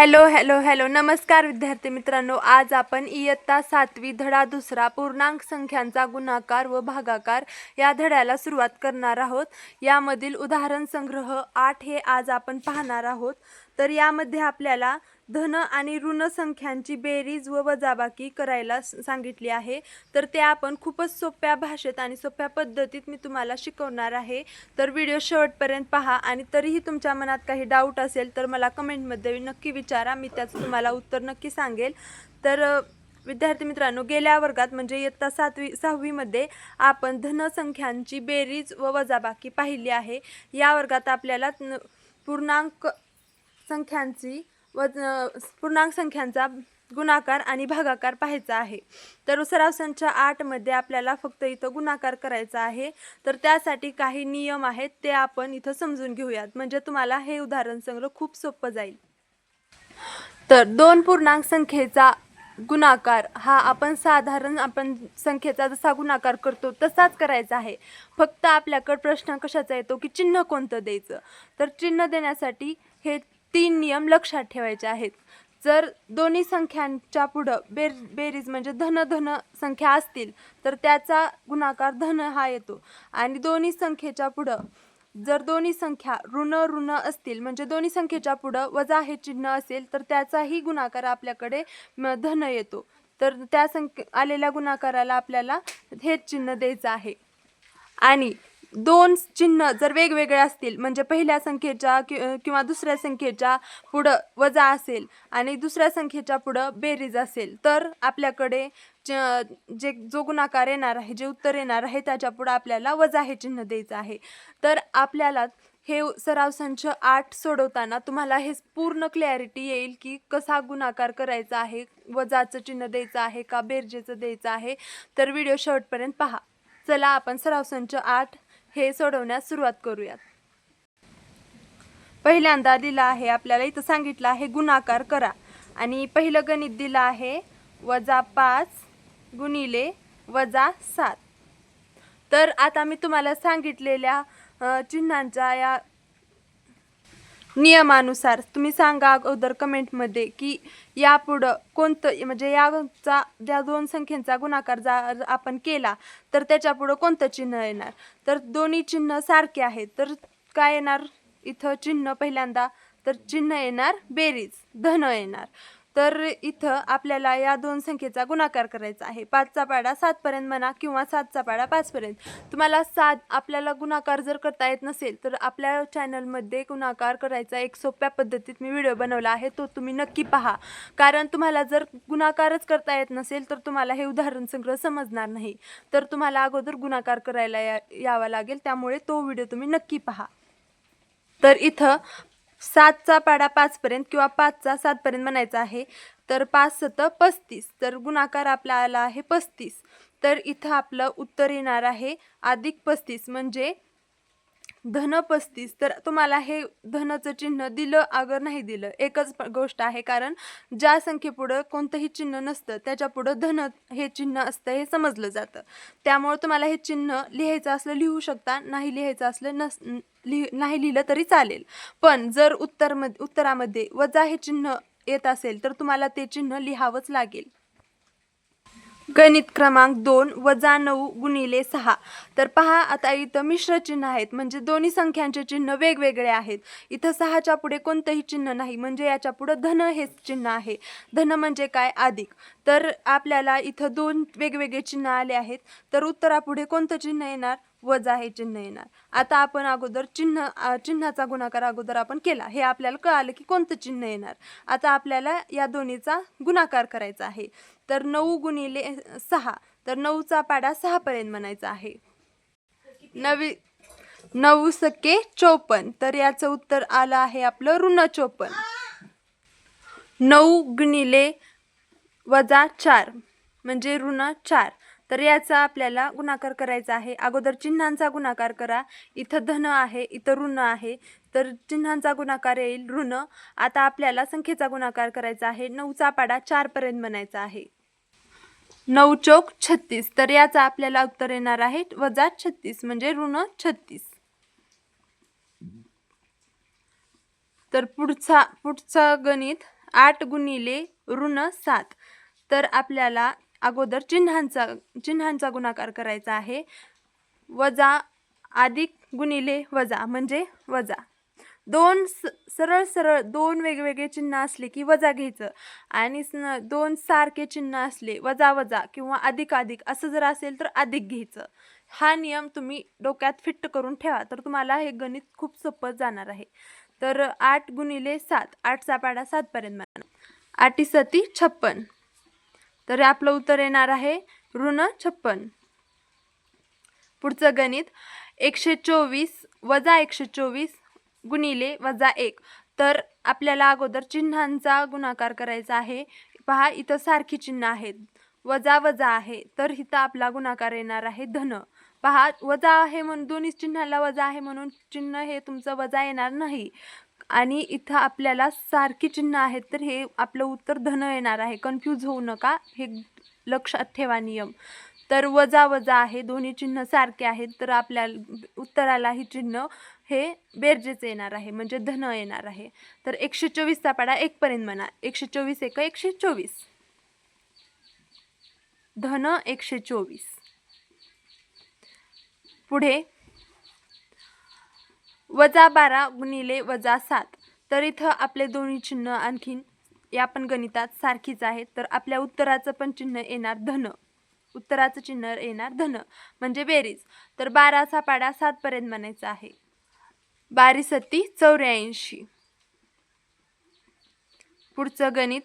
Hello hello hello. नमस्कार विद्यार्थी मित्रांनो. आज आपण इयत्ता सातवी धडा दुसरा पूर्णांक संख्यांचा गुणाकार व भागाकार या धड्याला सुरुवात करणार आहोत. यामधील उदाहरण संग्रह आठ हे आज आपण पाहणार आहोत. तर यामध्ये आपल्याला धन आणि ऋण संख्यांची बेरीज व वजाबाकी करायला सांगितली आहे. तर ते आपण खूपच सोप्या भाषेत आणि सोप्या पद्धतीत मी तुम्हाला शिकवणार आहे. तर व्हिडिओ शेवटपर्यंत पहा आणि तरीही तुमच्या मनात काही डाऊट असेल तर मला कमेंटमध्ये नक्की विचारा. मी त्याचं तुम्हाला उत्तर नक्की सांगेल. तर विद्यार्थी मित्रांनो गेल्या वर्गात म्हणजे इयत्ता सातवी सहावीमध्ये आपण धनसंख्यांची बेरीज व वजाबाकी पाहिली आहे. या वर्गात आपल्याला पूर्णांक संख्यांची व पूर्णांक संख्यांचा गुणाकार आणि भागाकार पाहायचा आहे. तर सराव संच आठमध्ये आपल्याला फक्त इथं गुणाकार करायचा आहे. तर त्यासाठी काही नियम आहेत ते आपण इथं समजून घेऊयात. म्हणजे तुम्हाला हे उदाहरण संग्रह खूप सोपं जाईल. तर दोन पूर्णांक संख्येचा गुणाकार हा आपण साधारण आपण संख्येचा जसा गुणाकार करतो तसाच करायचा आहे. फक्त आपल्याकडे प्रश्न कशाचा येतो की चिन्ह कोणतं द्यायचं? तर चिन्ह देण्यासाठी हे तीन नियम लक्षात ठेवायचे आहेत. जर दोन्ही संख्यांच्या पुढं बेर बेरीज म्हणजे धन धन संख्या असतील तर त्याचा गुणाकार धन हा येतो. आणि दोन्ही संख्येच्या पुढं जर दोन्ही संख्या ऋण ऋण असतील म्हणजे दोन्ही संख्येच्या पुढं वजा हे चिन्ह असेल तर त्याचाही गुणाकार आपल्याकडे धन येतो. तर त्या संख्ये आलेल्या गुणाकाराला आपल्याला हेच चिन्ह द्यायचं आहे. आणि दोन चिन्ह जर वेगवेगळे असतील म्हणजे पहिल्या संख्येच्या कि किंवा दुसऱ्या संख्येच्या पुढं वजा असेल आणि दुसऱ्या संख्येच्या पुढं बेरीज असेल तर आपल्याकडे ज- जे जो गुणाकार येणार आहे जे उत्तर येणार आहे त्याच्या पुढं आपल्याला वजा हे चिन्ह द्यायचं आहे. तर आपल्याला हे सराव संच आठ सोडवताना तुम्हाला हे पूर्ण क्लॅरिटी येईल की कसा गुणाकार करायचा आहे वजाचं चिन्ह द्यायचं आहे का बेरजेचं द्यायचं आहे. तर व्हिडिओ शेवटपर्यंत पहा. चला आपण सराव संच आठ हे सोडवण्यास सुरुवात करूयात. पहिल्यांदा दिला आहे आपल्याला इथं सांगितलं आहे गुणाकार करा. आणि पहिलं गणित दिलं आहे वजा पाच गुणिले वजा सात. तर आता मी तुम्हाला सांगितलेल्या चिन्हांच्या या नियमानुसार तुम्ही सांगा अगोदर कमेंटमध्ये की यापुढं कोणतं म्हणजे याचा ज्या दोन संख्येचा गुणाकार जर आपण केला तर त्याच्या पुढं कोणतं चिन्ह येणार? तर दोन्ही चिन्ह सारखे आहेत तर काय येणार? इथं चिन्ह पहिल्यांदा तर चिन्ह येणार बेरीज धन येणार. तर इथं आपल्याला या दोन संख्येचा गुणाकार करायचा आहे. पाचचा पाडा सातपर्यंत म्हणा किंवा सातचा पाडा पाचपर्यंत तुम्हाला सात आपल्याला गुणाकार जर करता येत नसेल तर आपल्या चॅनलमध्ये गुणाकार करायचा एक सोप्या पद्धतीत मी व्हिडिओ बनवला आहे. तो तुम्ही नक्की पहा. कारण तुम्हाला जर गुणाकारच करता येत नसेल तर तुम्हाला हे उदाहरण संग्रह समजणार नाही. तर तुम्हाला अगोदर गुणाकार करायला या यावा लागेल. त्यामुळे तो व्हिडिओ तुम्ही नक्की पहा. तर इथं सातचा पाडा पाचपर्यंत किंवा पाचचा सातपर्यंत म्हणायचा आहे तर पाच सत पस्तीस. तर गुणाकार आपला आला आहे पस्तीस. तर इथं आपलं उत्तर येणार आहे अधिक पस्तीस. म्हणजे धन पस्तीस. तर तुम्हाला हे धनचं चिन्ह दिलं अगर नाही दिलं एकच गोष्ट आहे. कारण ज्या संख्येपुढं कोणतंही चिन्ह नसतं त्याच्यापुढं धन हे चिन्ह असतं हे समजलं जातं. त्यामुळे तुम्हाला हे चिन्ह लिहायचं असलं लिहू शकता नाही लिहायचं असलं नस लिह नाही लिहिलं तरी चालेल. पण जर उत्तर उत्तरामध्ये वजा हे चिन्ह येत असेल तर तुम्हाला ते चिन्ह लिहावंच लागेल. गणित क्रमांक दोन वजा नऊ गुणिले सहा. तर पहा आता इथं मिश्र चिन्ह आहेत. म्हणजे दोन्ही संख्यांचे चिन्ह वेगवेगळे आहेत. इथं सहाच्या पुढे कोणतंही चिन्ह नाही. म्हणजे याच्या पुढं धन हेच चिन्ह आहे. धन म्हणजे काय? अधिक. तर आपल्याला इथं दोन वेगवेगळे चिन्ह आले आहेत. तर उत्तरापुढे कोणतं चिन्ह येणार? वजा हे चिन्ह येणार. आता आपण अगोदर चिन्ह चिन्हाचा गुणाकार अगोदर आपण केला. हे आपल्याला कळालं की कोणतं चिन्ह येणार. आता आपल्याला या दोन्हीचा गुणाकार करायचा आहे. तर नऊ गुणिले सहा. तर नऊचा पाडा सहापर्यंत म्हणायचा आहे. नवी नऊ सके चौपन्न. तर याचं उत्तर आलं आहे आपलं ऋण चौपन्न. नऊ गुणिले वजा चार. म्हणजे ऋण चार. तर याचा आपल्याला गुणाकार करायचा आहे. अगोदर चिन्हांचा गुणाकार करा. इथं धन आहे इथं ऋण आहे. तर चिन्हांचा गुणाकार येईल ऋण. आता आपल्याला संख्येचा गुणाकार करायचा आहे. नऊचा पाडा चारपर्यंत म्हणायचा आहे. नऊ चौक छत्तीस. तर याचा आपल्याला उत्तर येणार आहे. वजा छत्तीस म्हणजे ऋण छत्तीस. तर पुढचा पुढचं गणित आठ गुणिले ऋण सात. तर आपल्याला अगोदर चिन्हांचा चिन्हांचा गुणाकार करायचा आहे. वजा अधिक गुणिले वजा म्हणजे वजा. दोन स सरळ सरळ दोन वेगवेगळे चिन्ह असले की वजा घ्यायचं. आणि स- दोन सारखे चिन्ह असले वजा वजा किंवा अधिक अधिक असं जर असेल तर अधिक घ्यायचं. हा नियम तुम्ही डोक्यात फिट्ट करून ठेवा. तर तुम्हाला हे गणित खूप सोपं जाणार आहे. तर आठ गुणिले सात आठचा पाडा सातपर्यंत म्हणा आठी सती छप्पन. तर आपलं उत्तर येणार आहे ऋण छप्पन. पुढचं गणित एकशे चोवीस वजा एकशे चोवीस गुणिले वजा एक. तर आपल्याला अगोदर चिन्हांचा गुणाकार करायचा आहे. पहा इथं सारखी चिन्ह आहेत. वजा वजा आहे तर इथं आपला गुणाकार येणार आहे धन. पहा वजा आहे म्हणून दोन्ही चिन्हाला वजा आहे म्हणून चिन्ह हे तुमचं वजा येणार नाही. आणि इथं आपल्याला सारखी चिन्ह आहेत तर हे आपलं उत्तर धन येणार आहे. कन्फ्यूज होऊ नका हे लक्षात ठेवा नियम. तर वजा वजा आहे दोन्ही चिन्ह सारखे आहेत तर आपल्या उत्तराला ही चिन्ह हे बेरजेचं येणार आहे म्हणजे धन येणार आहे. तर एकशे चोवीसचा पाडा एकपर्यंत म्हणा. एकशे चोवीस एक एकशे चोवीस. धन एकशे चोवीस. पुढे वजा बारा गुणिले वजा सात. तर इथं आपले दोन्ही चिन्ह आणखीन या पण गणितात सारखीच आहेत. तर आपल्या उत्तराचं पण चिन्ह येणार धन. उत्तराचं चिन्ह येणार धन. म्हणजे बेरीज. तर बाराचा पाडा सातपर्यंत म्हणायचा आहे. बारी सत्ती चौऱ्याऐंशी. पुढचं गणित.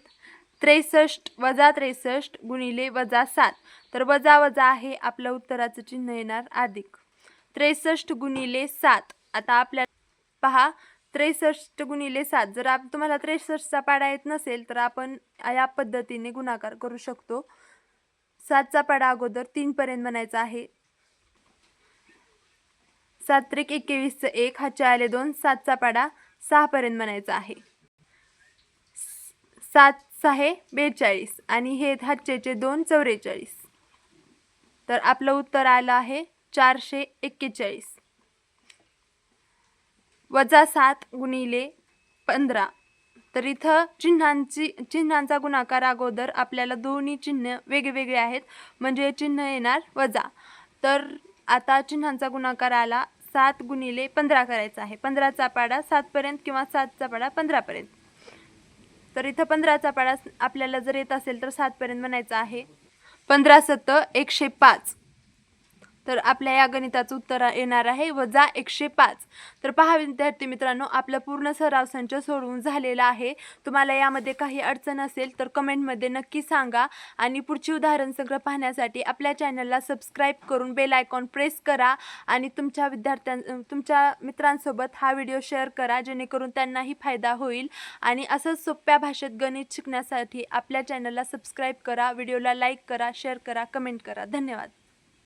त्रेसष्ट वजा त्रेसष्ट गुणिले वजा सात. तर वजा वजा आहे आपलं उत्तराचं चिन्ह येणार अधिक. त्रेसष्ट गुणिले सात. आता आपल्या पहा त्रेसष्ट गुणिले सात. जर आप तुम्हाला त्रेसष्टचा पाडा येत नसेल तर आपण या पद्धतीने गुणाकार करू शकतो. सातचा पाडा अगोदर तीनपर्यंत म्हणायचा आहे. सात त्रिक एकवीसचं एक हातचे आले दोन सातचा पाडा सहापर्यंत म्हणायचा आहे. सात सहा बेचाळीस आणि हे हातचेचे दोन चौवेचाळीस तर आपलं उत्तर आलं आहे चारशे एक्केचाळीस. वजा सात गुणिले पंधरा. तर इथं चिन्हांची चिन्हांचा गुणाकार अगोदर आपल्याला दोन्ही चिन्ह वेगवेगळे आहेत. म्हणजे चिन्ह येणार वजा. तर आता चिन्हांचा गुणाकार आला. सात गुणिले पंधरा करायचा आहे. पंधराचा पाडा सातपर्यंत किंवा सातचा पाडा पंधरापर्यंत. तर इथं पंधराचा पाडा आपल्याला जर येत असेल तर सातपर्यंत म्हणायचा आहे. पंधरा सत्त एकशे पाच. तर आपल्या या गणिताचं उत्तर येणार आहे. वजा एकशे पाच. तर पहा विद्यार्थी मित्रांनो आपला पूर्ण सराव संच सोडवून झालेला आहे. तुम्हाला यामध्ये काही अडचण असेल तर कमेंटमध्ये नक्की सांगा. आणि पुढची उदाहरण संग्रह पाहण्यासाठी आपल्या चॅनलला सबस्क्राईब करून बेल आयकॉन प्रेस करा. आणि तुमच्या विद्यार्थ्यां तुमच्या मित्रांसोबत हा व्हिडिओ शेअर करा जेणेकरून त्यांनाही फायदा होईल. आणि असंच सोप्या भाषेत गणित शिकण्यासाठी आपल्या चॅनलला सबस्क्राईब करा व्हिडिओला लाईक करा शेअर करा कमेंट करा. धन्यवाद.